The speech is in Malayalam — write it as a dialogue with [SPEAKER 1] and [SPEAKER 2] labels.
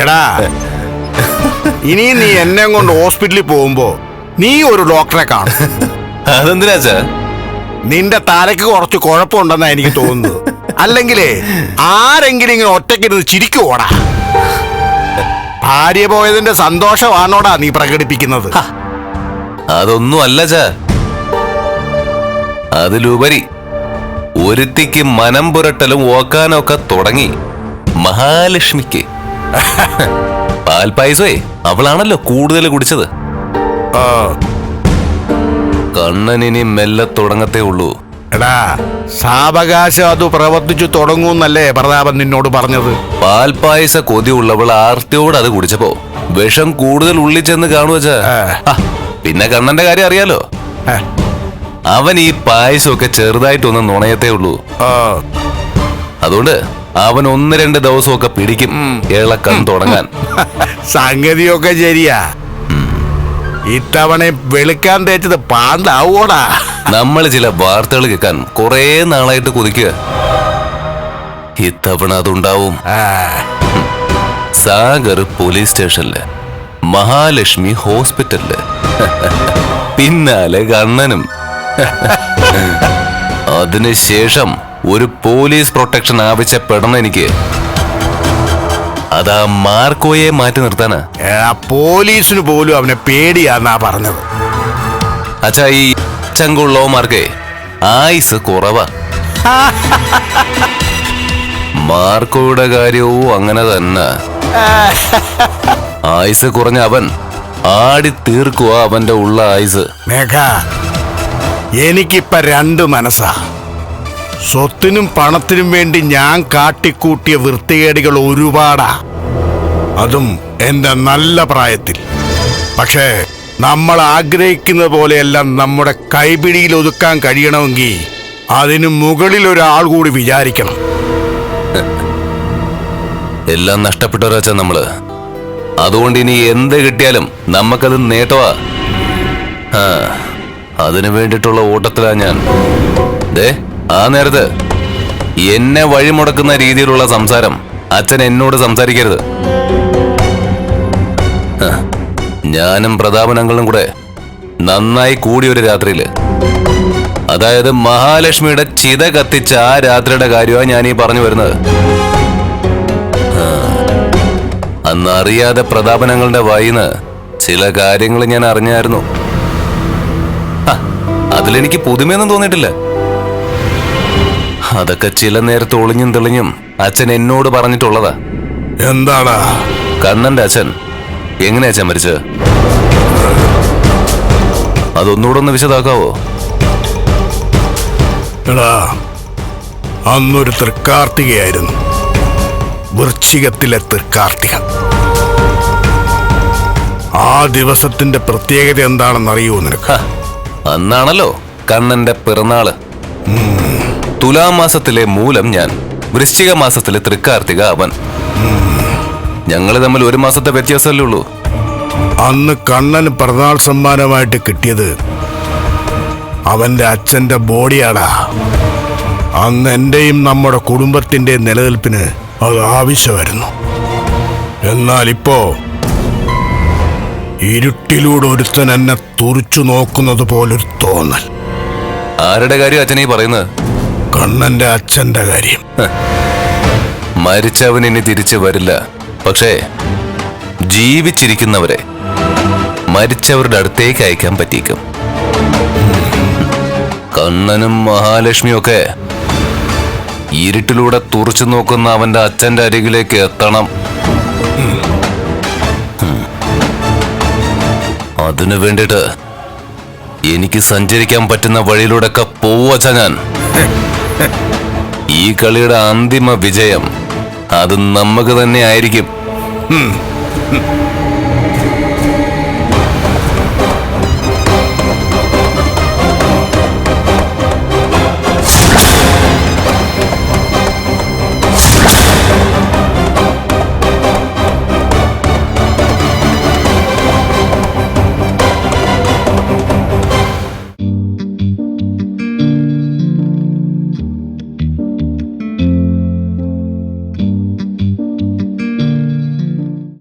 [SPEAKER 1] എടാ ഇനി നീ എന്നെ കൊണ്ട് ഹോസ്പിറ്റലിൽ പോകുമ്പോ നീ ഒരു ഡോക്ടറെ കാണും.
[SPEAKER 2] അതെന്തിനാ സാർ
[SPEAKER 1] നിന്റെ തലയ്ക്ക് കുറച്ച് കുഴപ്പമുണ്ടെന്നാ എനിക്ക് തോന്നുന്നത്. അല്ലെങ്കിലേ ആരെങ്കിലും ഇങ്ങനെ ഒറ്റയ്ക്കിരുന്ന് ചിരിക്കുവോടാ? ഭാര്യ പോയതിന്റെ സന്തോഷമാണോടാ നീ പ്രകടിപ്പിക്കുന്നത്?
[SPEAKER 2] അതൊന്നും അല്ല ചാ അതിലുപരി ഒരുത്തിക്ക് മനം പുരട്ടലും ഓക്കാനൊക്കെ തുടങ്ങി മഹാലക്ഷ്മിക്ക്. പാൽപായസേ അവളാണല്ലോ കൂടുതൽ കുടിച്ചത്. കണ്ണനിനി മെല്ലെ തുടങ്ങത്തേ ഉള്ളൂ.
[SPEAKER 1] എടാ സാവകാശം അത് പ്രവർത്തിച്ചു തുടങ്ങൂന്നല്ലേ പ്രതാപൻ നിന്നോട് പറഞ്ഞത്?
[SPEAKER 2] പാൽപായസ കൊതിയുള്ളവൾ ആർത്തിയോട് അത് കുടിച്ചപ്പോ വിഷം കൂടുതൽ ഉള്ളിൽ ചെന്ന് കാണുവച്ചാ. പിന്നെ കണ്ണന്റെ കാര്യം അറിയാലോ? അവൻ ഈ പായസമൊക്കെ ചെറുതായിട്ടൊന്ന് നുണയത്തേ ഉള്ളൂ. അതുകൊണ്ട് അവൻ ഒന്ന് രണ്ട് ദിവസമൊക്കെ പിടിക്കും. ഇളക്കം തുടങ്ങാൻ.
[SPEAKER 1] സംഗതിയൊക്കെ ശരിയാ. ഇത്തവണ വെളുക്കാൻ തേച്ചത് പാണ്ടാവോടാ.
[SPEAKER 2] നമ്മൾ ചില വാർത്തകൾ കേൾക്കാൻ കുറെ നാളായിട്ട് കൊതിക്കുക. ഇത്തവണ അതുണ്ടാവും. സാഗർ പോലീസ് സ്റ്റേഷനിൽ മഹാലക്ഷ്മി ഹോസ്പിറ്റലിൽ പിന്നാലെ കണ്ണനും. അതിനുശേഷം ഒരു പോലീസ് പ്രൊട്ടക്ഷൻ ആവശ്യപ്പെടണം എനിക്ക്. അതാ മാർക്കോയെ മാറ്റി നിർത്താനാ.
[SPEAKER 1] പോലീസിന് പോലും അവനെ പേടിയാന്നാ പറഞ്ഞത്.
[SPEAKER 2] അച്ഛാ ഈ ചങ്കുള്ളവന്മാർക്ക് ആയുസ് കുറവാ. മാർക്കോയുടെ കാര്യവും അങ്ങനെ തന്നെ. ആയുസ് കുറഞ്ഞ അവൻ ആടി തീർക്കുക അവന്റെ ഉള്ള ആയുസ്.
[SPEAKER 1] മേഘ എനിക്കിപ്പ രണ്ട് മനസ്സാ. സ്വത്തിനും പണത്തിനും വേണ്ടി ഞാൻ കാട്ടിക്കൂട്ടിയ വൃത്തികേടികൾ ഒരുപാടാ. അതും എന്റെ നല്ല പ്രായത്തിൽ. പക്ഷേ നമ്മൾ ആഗ്രഹിക്കുന്ന പോലെയെല്ലാം നമ്മുടെ കൈപിടിയിൽ ഒതുക്കാൻ കഴിയണമെങ്കിൽ അതിനു മുകളിൽ ഒരാൾ കൂടി വിചാരിക്കണം.
[SPEAKER 2] എല്ലാം നഷ്ടപ്പെട്ടവരാച്ച നമ്മൾ. അതുകൊണ്ട് ഇനി എന്ത് കിട്ടിയാലും നമുക്കത് നേട്ടവാ. ആ അതിനു വേണ്ടിയിട്ടുള്ള ഓട്ടത്തിലാ ഞാൻ. ദേ ആ നേരത്ത് എന്നെ വഴിമുടക്കുന്ന രീതിയിലുള്ള സംസാരം അച്ഛൻ എന്നോട് സംസാരിക്കരുത്. ആ, ഞാനും പ്രതാപനങ്ങളും കൂടെ നന്നായി കൂടി ഒരു രാത്രിയിൽ. അതായത് മഹാലക്ഷ്മിയുടെ ചിത കത്തിച്ച ആ രാത്രിയുടെ കാര്യമാണ് ഞാൻ ഈ പറഞ്ഞു വരുന്നത്. അന്നറിയാതെ പ്രതാപനങ്ങളുടെ വായിന്ന് ചില കാര്യങ്ങൾ ഞാൻ അറിഞ്ഞായിരുന്നു. അതിലെനിക്ക് പുതുമയൊന്നും തോന്നിയിട്ടില്ല. അതൊക്കെ ചില നേരത്ത് ഒളിഞ്ഞും തെളിഞ്ഞും അച്ഛൻ എന്നോട് പറഞ്ഞിട്ടുള്ളതാ.
[SPEAKER 1] എന്താടാ?
[SPEAKER 2] കണ്ണന്റെ അച്ഛൻ എങ്ങനെയാ അച്ഛൻ മരിച്ചത്? അതൊന്നുകൂടെ ഒന്ന് വിശദാക്കാവോ?
[SPEAKER 1] എടാ അന്നൊരു തൃക്കാർത്തികയായിരുന്നു വൃശ്ചികത്തിലെ തൃക്കാർത്തിക. ആ ദിവസത്തിന്റെ പ്രത്യേകത എന്താണെന്ന് അറിയുമോ നിനക്ക്?
[SPEAKER 2] അന്നാണല്ലോ കണ്ണന്റെ പിറന്നാൾ. തുലാമാസത്തിലെ മൂലം ഞാൻ വൃശ്ചിക മാസത്തിലെ തൃക്കാർത്തിക അവൻ. ഞങ്ങൾ തമ്മിൽ ഒരു മാസത്തെ വ്യത്യാസമല്ലേ ഉള്ളൂ.
[SPEAKER 1] അന്ന് കണ്ണൻ പിറന്നാൾ സമ്മാനമായിട്ട് കിട്ടിയത് അവന്റെ അച്ഛന്റെ ബോഡിയാടാ. അന്ന് എന്റെയും നമ്മുടെ കുടുംബത്തിന്റെ നിലനിൽപ്പിന് അത് ആവശ്യമായിരുന്നു. എന്നാൽ ഇപ്പോ ഇരുട്ടിലൂടെ ഒരുത്തൻ എന്നെ തുറിച്ചു നോക്കുന്നത് പോലൊരു തോന്നൽ.
[SPEAKER 2] ആരുടെ കാര്യം അച്ഛനീ പറയുന്നത്?
[SPEAKER 1] കണ്ണന്റെ അച്ഛന്റെ കാര്യം.
[SPEAKER 2] മരിച്ചവൻ ഇനി തിരിച്ചു വരില്ല. പക്ഷേ ജീവിച്ചിരിക്കുന്നവരെ മരിച്ചവരുടെ അടുത്തേക്ക് അയക്കാൻ പറ്റിക്കും കണ്ണനും മഹാലക്ഷ്മിയും ഒക്കെ ഇരുട്ടിലൂടെ തുറച്ചു നോക്കുന്ന അവന്റെ അച്ഛന്റെ അരികിലേക്ക് എത്തണം. അതിനു വേണ്ടിട്ട് എനിക്ക് സഞ്ചരിക്കാൻ പറ്റുന്ന വഴിയിലൂടെയൊക്കെ പോവച്ച ഞാൻ. ഈ കളിയുടെ അന്തിമ വിജയം അത് നമുക്ക് തന്നെ ആയിരിക്കും.